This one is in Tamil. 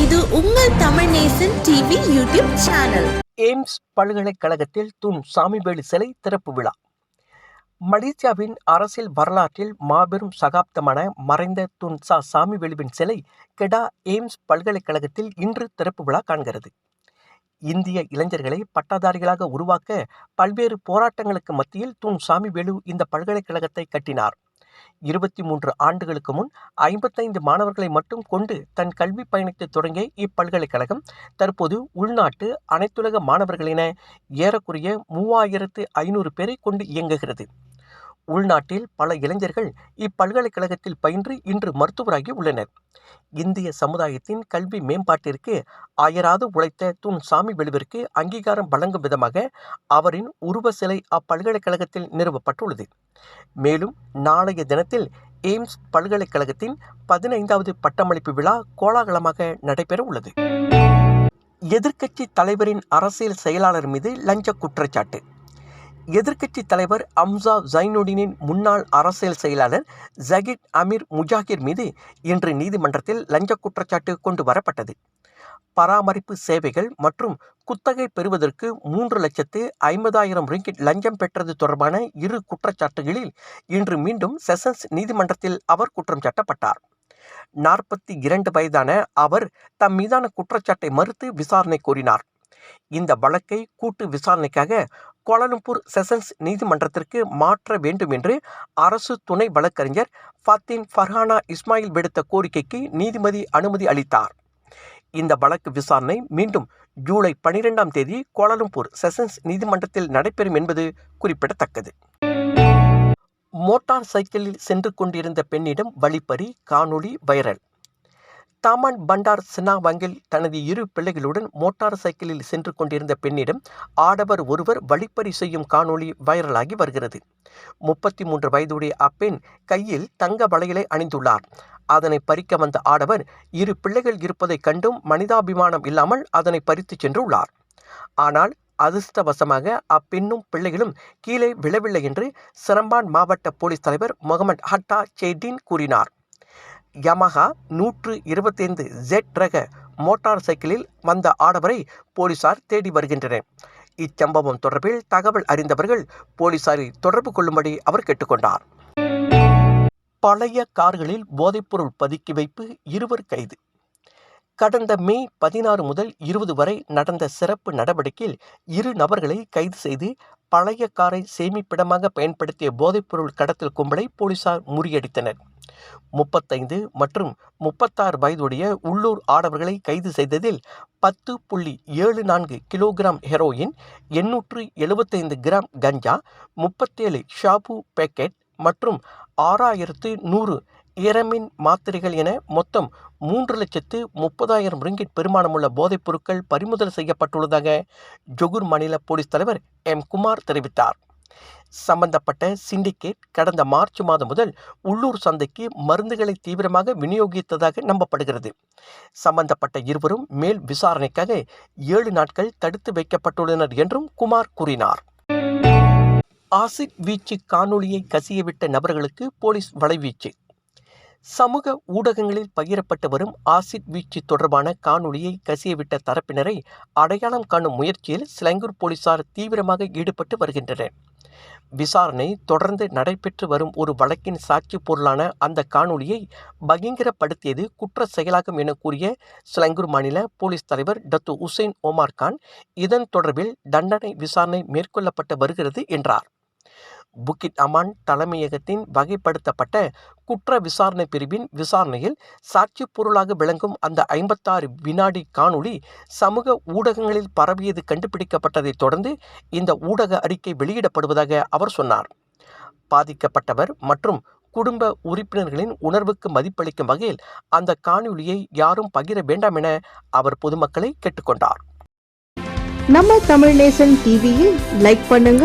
இது உங்கள் Tamil Nesan TV YouTube channel. AIMS பல்கலைக்கழகத்தில் துன் சாமிவேலு சிலை திறப்பு விழா. மலேசியாவின் அரசியல் வரலாற்றில் மாபெரும் சகாப்தமான மறைந்த துன் சா சாமிவேலுவின் சிலை கெடா எய்ம்ஸ் பல்கலைக்கழகத்தில் இன்று திறப்பு விழா காண்கிறது. இந்திய இளைஞர்களை பட்டதாரிகளாக உருவாக்க பல்வேறு போராட்டங்களுக்கு மத்தியில் துன் சாமிவேலு இந்த பல்கலைக்கழகத்தை கட்டினார். இருபத்தி மூன்று ஆண்டுகளுக்கு முன் ஐம்பத்தைந்து மாணவர்களை மட்டும் கொண்டு தன் கல்வி பயணத்தை தொடங்கிய இப்பல்கலைக்கழகம் தற்போது உள்நாட்டு அனைத்துலக மாணவர்களின ஏறக்குறைய மூவாயிரத்து ஐநூறு பேரை கொண்டு இயங்குகிறது. உள்நாட்டில் பல இளைஞர்கள் இப்பல்கலைக்கழகத்தில் பயின்று இன்று மருத்துவராகி உள்ளனர். இந்திய சமுதாயத்தின் கல்வி மேம்பாட்டிற்கு அயராது உழைத்த தூன் சாமி வெளிவிற்கு அங்கீகாரம் வழங்கும் விதமாக அவரின் உருவ சிலை அப்பல்கலைக்கழகத்தில் நிறுவப்பட்டுள்ளது. மேலும் நாளைய தினத்தில் எய்ம்ஸ் பல்கலைக்கழகத்தின் பதினைந்தாவது பட்டமளிப்பு விழா கோலாகலமாக நடைபெற உள்ளது. எதிர்க்கட்சி தலைவரின் அரசியல் செயலாளர் மீது லஞ்ச குற்றச்சாட்டு. எதிர்க்கட்சி தலைவர் அம்சா ஜைனுடினின் முன்னாள் அரசியல் செயலாளர் ஜகித் அமீர் முஜாகிர் மீது இன்று நீதிமன்றத்தில் லஞ்ச குற்றச்சாட்டு கொண்டு வரப்பட்டது. பராமரிப்பு சேவைகள் மற்றும் குத்தகை பெறுவதற்கு மூன்று லட்சத்து ஐம்பதாயிரம் ரிங்கிட் லஞ்சம் பெற்றது தொடர்பான இரு குற்றச்சாட்டுகளில் இன்று மீண்டும் செஷன்ஸ் நீதிமன்றத்தில் அவர் குற்றம் சாட்டப்பட்டார். நாற்பத்தி இரண்டு வயதான அவர் தம் மீதான குற்றச்சாட்டை மறுத்து விசாரணை கோரினார். இந்த வழக்கை கூட்டு விசாரணைக்காக கோலாலம்பூர் செஷன்ஸ் நீதிமன்றத்திற்கு மாற்ற வேண்டும் என்று அரசு துணை வழக்கறிஞர் ஃபாத்தின் ஃபர்ஹானா இஸ்மாயில் விடுத்த கோரிக்கைக்கு நீதிபதி அனுமதி அளித்தார். இந்த வழக்கு விசாரணை மீண்டும் ஜூலை பனிரெண்டாம் தேதி கோலாலம்பூர் செஷன்ஸ் நீதிமன்றத்தில் நடைபெறும் என்பது குறிப்பிடத்தக்கது. மோட்டார் சைக்கிளில் சென்று கொண்டிருந்த பெண்ணிடம் வழிப்பறி காணொளி வைரல் தாமான் பண்டார் சின்னாவங்கில் தனது இரு பிள்ளைகளுடன் மோட்டார் சைக்கிளில் சென்று கொண்டிருந்த பெண்ணிடம் ஆடவர் ஒருவர் வழிப்பறி செய்யும் காணொளி வைரலாகி வருகிறது. முப்பத்தி மூன்று வயதுடைய அப்பெண் கையில் தங்க வளையலை அணிந்துள்ளார். அதனை பறிக்க வந்த ஆடவர் இரு பிள்ளைகள் இருப்பதைக் கண்டும் மனிதாபிமானம் இல்லாமல் அதனை பறித்து சென்றுள்ளார். ஆனால் அதிர்ஷ்டவசமாக அப்பெண்ணும் பிள்ளைகளும் கீழே விழவில்லை என்று சிரம்பான் மாவட்ட போலீஸ் தலைவர் முகமது ஹட்டா செய்தீன் கூறினார். யமஹா நூற்று இருபத்தைந்து ஜெட் ரக மோட்டார் சைக்கிளில் வந்த ஆடவரை போலீசார் தேடி வருகின்றனர். இச்சம்பவம் தொடர்பில் தகவல் அறிந்தவர்கள் போலீசாரை தொடர்பு கொள்ளும்படி அவர் கேட்டுக்கொண்டார். பழைய கார்களில் போதைப்பொருள் பதுக்கி வைப்பு இருவர் கைது. கடந்த மே பதினாறு முதல் இருபது வரை நடந்த சிறப்பு நடவடிக்கையில் இரு நபர்களை கைது செய்து பழைய காரை சேமிப்பிடமாக பயன்படுத்திய போதைப்பொருள் கடத்தல் கும்பலை போலீசார் முறியடித்தனர். முப்பத்தைந்து மற்றும் முப்பத்தாறு வயதுடைய உள்ளூர் ஆடவர்களை கைது செய்ததில் பத்து புள்ளி ஏழு நான்கு கிலோகிராம் ஹெரோயின் எண்ணூற்று எழுபத்தைந்து கிராம் கஞ்சா முப்பத்தேழு ஷாபு பேக்கெட் மற்றும் ஆறாயிரத்து நூறு இரமின் மாத்திரைகள் என மொத்தம் மூன்று லட்சத்து முப்பதாயிரம் ரிங்கிட் பெருமானமுள்ள போதைப் பொருட்கள் பறிமுதல் செய்யப்பட்டுள்ளதாக ஜொகூர் மாநில போலீஸ் தலைவர் எம். குமார் தெரிவித்தார். சம்பந்தப்பட்ட சிண்டிகேட் கடந்த மார்ச் மாதம் முதல் உள்ளூர் சந்தைக்கு மருந்துகளை தீவிரமாக விநியோகித்ததாக நம்பப்படுகிறது. சம்பந்தப்பட்ட இருவரும் மேல் விசாரணைக்காக ஏழு நாட்கள் தடுத்து வைக்கப்பட்டுள்ளனர் என்றும் குமார் கூறினார். ஆசிட் வீச்சு காணொளியை கசியவிட்ட நபர்களுக்கு போலீஸ் வலைவீச்சு சமூக ஊடகங்களில் பகிரப்பட்டு வரும் ஆசிட் வீச்சு தொடர்பான காணொளியை கசியவிட்ட தரப்பினரை அடையாளம் காணும் முயற்சியில் சிலங்கூர் போலீசார் தீவிரமாக ஈடுபட்டு வருகின்றனர். விசாரணை தொடர்ந்து நடைபெற்று வரும் ஒரு வழக்கின் சாட்சி பொருளான அந்த காணொளியை பகிங்கரப்படுத்தியது குற்ற செயலாகும் என கூறிய சிலங்கூர் மாநில போலீஸ் தலைவர் டத்து உசைன் ஓமார் கான் இதன் தொடர்பில் தண்டனை விசாரணை மேற்கொள்ளப்பட்டு வருகிறது என்றார். புக்கிட் அமான் தலைமையகத்தின் வகைப்படுத்தப்பட்ட குற்ற விசாரணை பிரிவின் விசாரணையில் சாட்சி பொருளாக விளங்கும் அந்த ஐம்பத்தாறு வினாடி காணொளி சமூக ஊடகங்களில் பரவியது கண்டுபிடிக்கப்பட்டதைத் தொடர்ந்து இந்த ஊடக அறிக்கை வெளியிடப்படுவதாக அவர் சொன்னார். பாதிக்கப்பட்டவர் மற்றும் குடும்ப உறுப்பினர்களின் உணர்வுக்கு மதிப்பளிக்கும் வகையில் அந்த காணொளியை யாரும் பகிர வேண்டாம் என அவர் பொதுமக்களை கேட்டுக்கொண்டார். நம்ம தமிழ் நேசன் டிவியில் லைக் பண்ணுங்க.